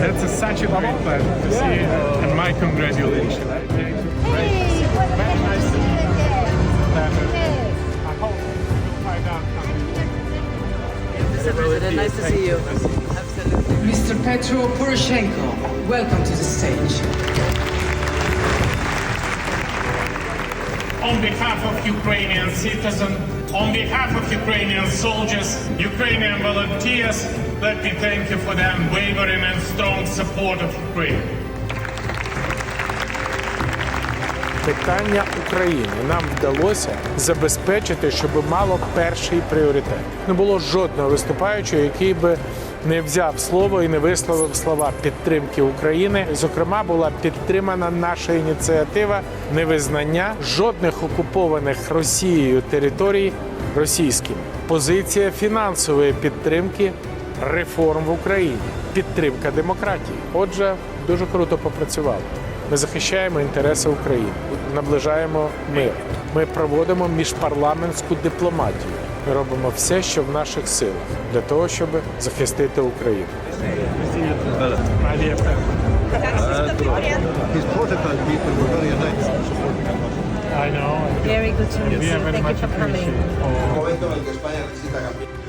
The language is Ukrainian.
That's a, such a great pleasure to see you, and my congratulations. Hey, what a nice to see you again. Yes. I hope you'll find out Mr. President, nice to see you. Absolutely. Mr. Petro Poroshenko, welcome to the stage. On behalf of Ukrainian citizens, on behalf of Ukrainian soldiers, Ukrainian volunteers, let me thank you for the unwavering and strong support of Ukraine. Питання України нам вдалося забезпечити, щоб мало перший пріоритет. Не було жодного виступаючого, який би не взяв слово і не висловив слова підтримки України. Зокрема, була підтримана наша ініціатива невизнання жодних окупованих Росією територій російськими. Позиція фінансової підтримки реформ в Україні, підтримка демократії. Отже, дуже круто попрацювали. Ми захищаємо інтереси України, наближаємо мир. Ми проводимо міжпарламентську дипломатію. Ми робимо все, що в наших силах для того, щоб захистити Україну. People were very good to meet you. Thank you for coming.